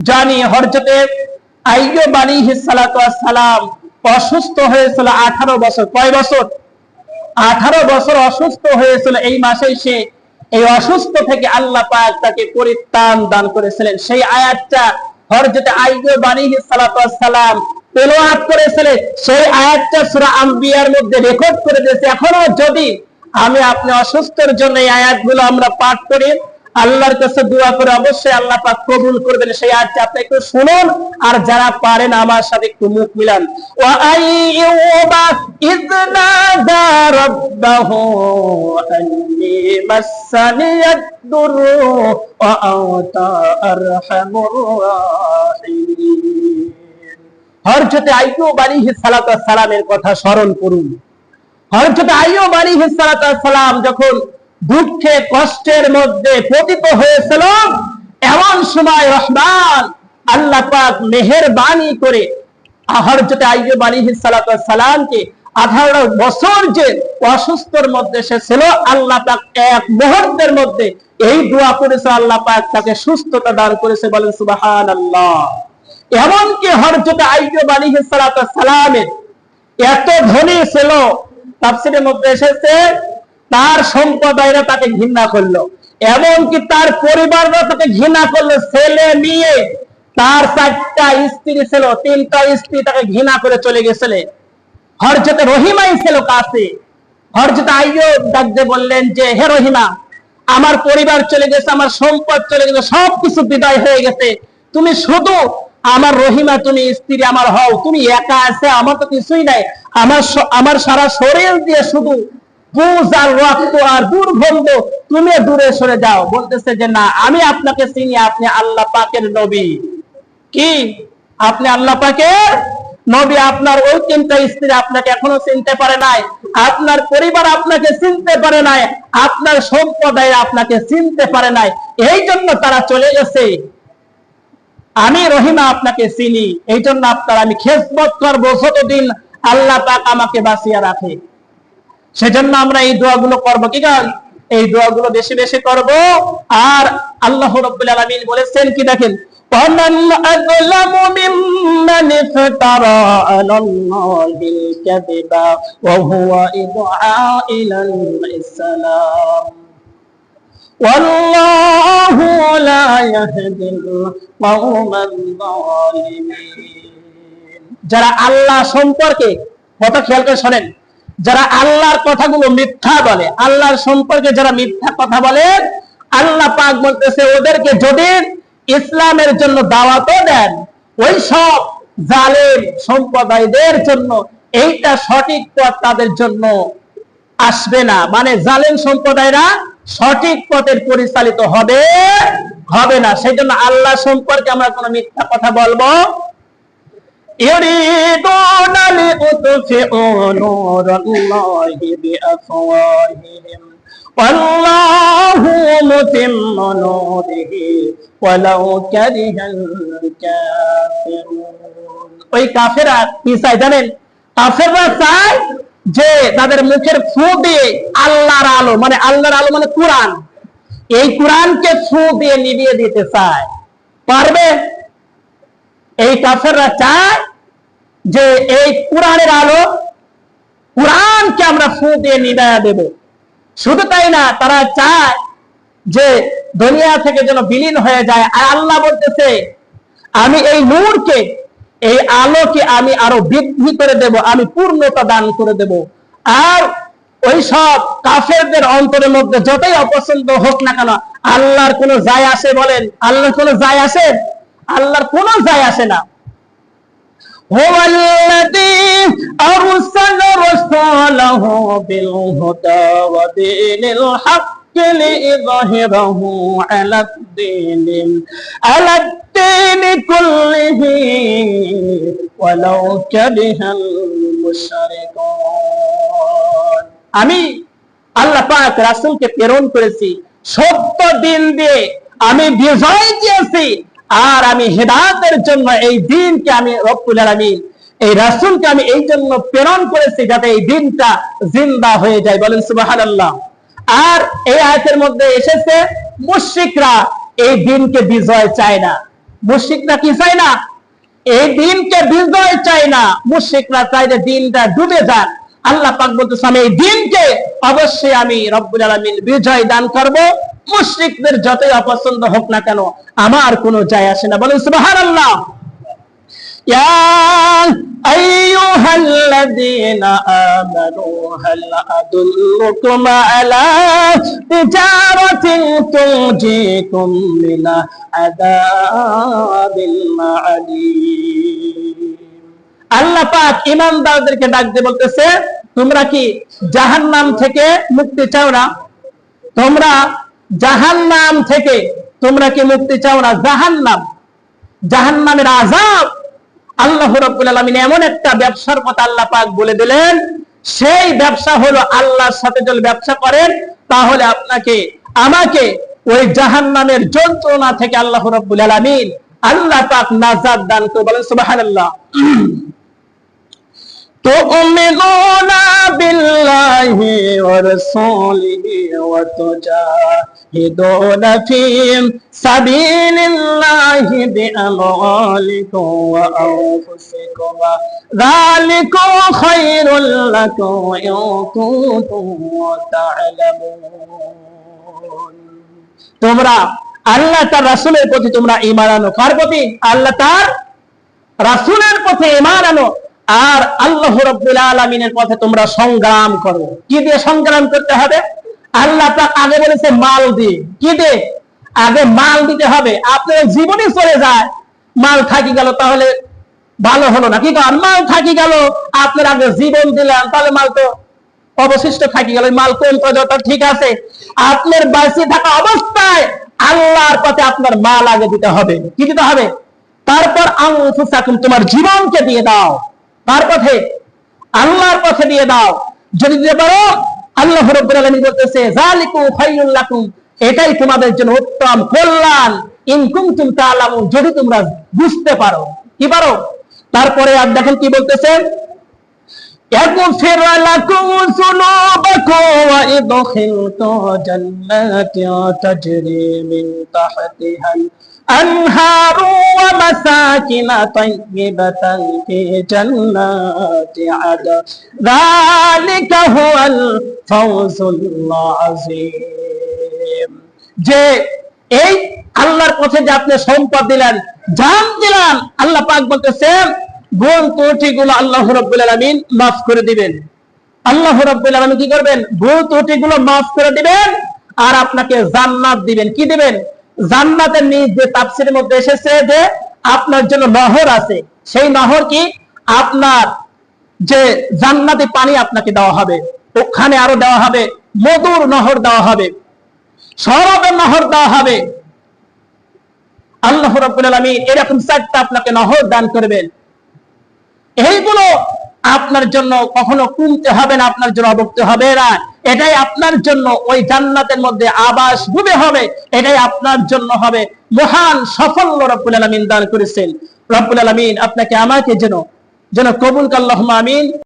জানি হরজতে আইয়ুব আলাইহিস সালাম অসুস্থ হয়েছিল আঠারো বছর। কয় বছর? আঠারো বছর অসুস্থ হয়েছিল এই মাসেই সে এই অসুস্থ থেকে আল্লাহ পাক তাকে পরিত্রাণ দান করেছিলেন। সেই আয়াতটা হরজতে আইয়ুব আলাইহিস সালাতু সালাম তেলাওয়াত করেছিলেন। সেই আয়াতটা সূরা আম্বিয়ার মধ্যে রেকর্ড করে দিয়েছে। এখনও যদি আমি আপনি অসুস্থের জন্য এই আয়াতগুলো আমরা পাঠ করি আল্লাহর কাছে দোয়া করে অবশ্যই আল্লাহ পাক কবুল করবেন সেই আয়াতটা আপনি একটু শুনুন, আর যারা পারেন আমার সাথে একটু মুখ মিলান। ওয়া আইয়ুবা ইয নাদা রাব্বাহু আন্নী মাসানিয়াদ দুরু ওয়া আনতা আরহামুর রাহিমিন। হযরত আইয়ুব আলাইহিস সালামের কথা স্মরণ করুন। হযরত আইয়ুব আলাইহিস সালাম যখন দুঃখে, কষ্টের মধ্যে পতিত হয়েছিল। এমন সময় রহমান আল্লাহ পাক মেহেরবানি করে আইয়ুব আলাইহিস সালাতু সালামকে আঠারো বছর যে অসুস্থর মধ্যে সে ছিল। আল্লাহ পাক এক মুহূর্তের মধ্যে এই দোয়া করেছে। আল্লাহ পাক তাকে সুস্থতা দান করেছে। বলেন, সুবহানাল্লাহ। এমনকি হরজতে আলাইহিস সালাতু সালামের এত ধনী ছিল তাফসীরের মধ্যে এসেছে তার সম্প্রদায়রা তাকে ঘৃণা করল। এমনকি তার পরিবাররা তাকে ঘৃণা করল, ছেলে, মেয়ে। তার চারটা স্ত্রী ছিল, তিনটা স্ত্রী তাকে ঘৃণা করে চলে গেছিলেন হরজতে রহিমাই ছিল কাছে হরজতে আইয়ুব ডাকতে বললেন যে, হে রহিমা, আমার পরিবার চলে গেছে, আমার সম্পদ চলে গেছে, সবকিছু বিদায় হয়ে গেছে। তুমি শুধু আমার রহিমা, তুমি স্ত্রী আমার হও, তুমি একা আছে আমার তো কিছুই নাই। আমার আমার সারা শরীর দিয়ে শুধু আপনার ওই স্ত্রী আপনাকে এখনও চিনতে পারে নাই। আপনার পরিবার আপনাকে চিনতে পারে নাই। আপনার সম্প্রদায় আপনাকে চিনতে পারে নাই। এই জন্য তারা চলে গেছে। আমি রহিমা আপনাকে চিনি। এই জন্য আপনার আমি খেসবত করব। যতদিন আল্লাহ পাক আমাকে বাঁচিয়ে রাখে। সেজন্য আমরা এই দোয়াগুলো করবো কি গান এই দোয়াগুলো বেশি বেশি করব আর আল্লাহ রাব্বুল আলামিন বলেছেন কি দেখেন ومن أظلم ممن افترى على الله الكذب وهو يدعى إلى الإسلام والله لا يهدي القوم الظالمين যারা আল্লাহ সম্পর্কে কথা খেয়াল করে শোনেন যারা আল্লাহর কথাগুলো মিথ্যা বলে, আল্লাহর সম্পর্কে যারা মিথ্যা কথা বলে, আল্লাহ পাক বলতেছে, ওদেরকে যদি ইসলামের জন্য দাওয়াতও দেন, ওই সব জালেম সম্প্রদায়দের জন্য এইটা সঠিক পথ তাদের জন্য আসবে না। মানে জালেম সম্প্রদায়রা সঠিক পথের পরিচালিত হবে হবে না। সেই জন্য আল্লাহ সম্পর্কে আমরা কোনো মিথ্যা কথা বলব يريدون ليطفئوا نور الله بأفواههم والله متم نوره ولو كره الكافرون ওই কাফেরা কি চায় জানেন কাফেররা চায় যে তাদের মুখের ফু দিয়ে আল্লাহর আলো মানে আল্লাহর আলো মানে কোরআন এই কোরআনকে ফু দিয়ে নিভিয়ে দিতে চায় পারবে এই কাফেররা চায় যে এই কোরআনের আলো কোরআনকে আমরা ফু দিয়ে নিবায়া দেব। শুধু তাই না, তারা চায় যে দুনিয়া থেকে যেন বিলীন হয়ে যায়। আর আল্লাহ বলতেছে, আমি এই নূরকে, এই আলোকে আমি আরও বৃদ্ধি করে দেব, আমি পূর্ণতা দান করে দেব। আর ওই সব কাফেরদের অন্তরের মধ্যে যতই অপছন্দ হোক না কেন, আল্লাহর কোনো যায় আসে বলেন? আল্লাহর কোনো যায় আসে? আল্লাহর কোনো যায় আসে না। هو الذي أرسل رسوله بالهدى ودين الحق ليظهره على الدين على الدين كله ولو كره المشركون আমি আল্লাহ পাক রাসূলকে প্রেরণ করেছি সত্য দিন দিয়ে আমি বিজয় দিয়েছি আর আমি হেদায়েতের জন্য এই দিনকে আমি রব্বুল আলামিন, এই রাসূলকে আমি এই জন্য প্রেরণ করেছি যাতে এই দিনটা জিন্দা হয়ে যায়। বলেন সুবহানাল্লাহ। আর এই আয়াতের মধ্যে এসেছে, মুশরিকরা এই দিনকে বিজয় চায় না। মুশরিকরা কি চায় না? এই দিনকে বিজয় চায় না। মুশরিকরা চায় যে দিনটা ডুবে যান আল্লাহ পাক বলতেছে, আমি এই দিনকে অবশ্যই আমি রব্বুল আলামিন বিজয় দান করব। মুশরিকদের যতই অপছন্দ হোক না কেন, আমার কোনো যায় আসে না। বলেন সুবাহান আল্লাহ আল্লাহ পাক ইমানদারদেরকে ডাক দিয়ে বলতেছে, তোমরা কি জাহান নাম থেকে মুক্তি চাও না? তোমরা জাহান্নাম থেকে তোমরা কি মুক্তি চাও না? জাহান্নাম। জাহান্নামের আযাব। আল্লাহ রাব্বুল আলামিন এমন একটা ব্যবসার কথা আল্লাহ পাক বলে দিলেন, সেই ব্যবসা হলো আল্লাহর সাথে যদি ব্যবসা করেন, তাহলে আপনাকে, আমাকে ওই জাহান্নামের যন্ত্রণা থেকে আল্লাহ রাব্বুল আলামিন আল্লাহ পাক নাজাত দান করে বলেন, সুবহানাল্লাহ। تؤمنون بالله ورسوله وتجاهدون في سبيل الله بأموالكم وأنفسكم ذلكم خير لكم إن كنتم تعلمون তোমরা আল্লাহ তার রাসূলের প্রতি তোমরা ঈমান আনো কার প্রতি আল্লাহ তার রাসূলের প্রতি ঈমান আনো আর আল্লাহ রব্বুল আলমিনের পথে তোমরা সংগ্রাম করো। কি দিয়ে সংগ্রাম করতে হবে? আল্লাহ আগে বলেছে মাল দিয়ে। কি দিয়ে? আগে মাল দিতে হবে। আপনার জীবনে চলে যায়। মাল থাকি গেল তাহলে ভালো হলো না। কিন্তু আর মাল থাকি গেল, আপনার আগে জীবন দিলেন, তাহলে মাল তো অবশিষ্ট থাকি গেল। মাল কোন যত ঠিক আছে। আপনার বাঁচিয়ে থাকা অবস্থায় আল্লাহর পথে আপনার মাল আগে দিতে হবে। কি দিতে হবে? তারপর আনফুসাকুম, তোমার জীবনকে দিয়ে দাও। কার পথে আল্লাহর পথে দিয়ে দাও যদি দিতে পারো আল্লাহ রব্বুল আলামিন বলতেছে যালিকু খায়রুল লাকুম এটাই তোমাদের জন্য উত্তম কল্যাণ ইন কুনতুম তাআলামুন যদি তোমরা বুঝতে পারো কি পারো তারপরে আর দেখেন কি বলতেছে يغفر لكم ذنوبكم ويدخلكم جنات تجري من تحتها الأنهار ومساكن طيبة في جنات عدن ذلك هو الفوز العظيم যে এই আল্লাহর পথে যে আপনি সম্পদ দিলেন জান দিলেন আল্লাহ পাক বলতেছেন ভুল ত্রুটিগুলো আল্লাহ রব্বুল আলামিন মাফ করে দিবেন আল্লাহ রব্বুল আলামিন কি করবেন ভুল ত্রুটিগুলো মাফ করে দিবেন আর আপনাকে জান্নাত দিবেন কি দিবেন জান্নাতের নিজ যে তাফসিরের মধ্যে এসেছে যে আপনার জন্য নহর আছে, সেই নহর কি? আপনার যে জান্নাতি পানি আপনাকে দেওয়া হবে, ওখানে আরও দেওয়া হবে, মধুর নহর দেওয়া হবে, সরবের নহর দেওয়া হবে। আল্লাহ রব্বুল আলামিন এরকম চারটা আপনাকে নহর দান করবেন। এইগুলো আপনার জন্য কখনো কমতে হবে না, আপনার জন্য অবক্ত হবে না। এটাই আপনার জন্য, ওই জান্নাতের মধ্যে আবাস ভূমি হবে, এটাই আপনার জন্য হবে মহান সাফল্য রব্বুল আলমিন দান করেছেন। রব্বুল আলমিন আপনাকে আমাকে যেন যেন কবুল কাল্লাহ আমিন।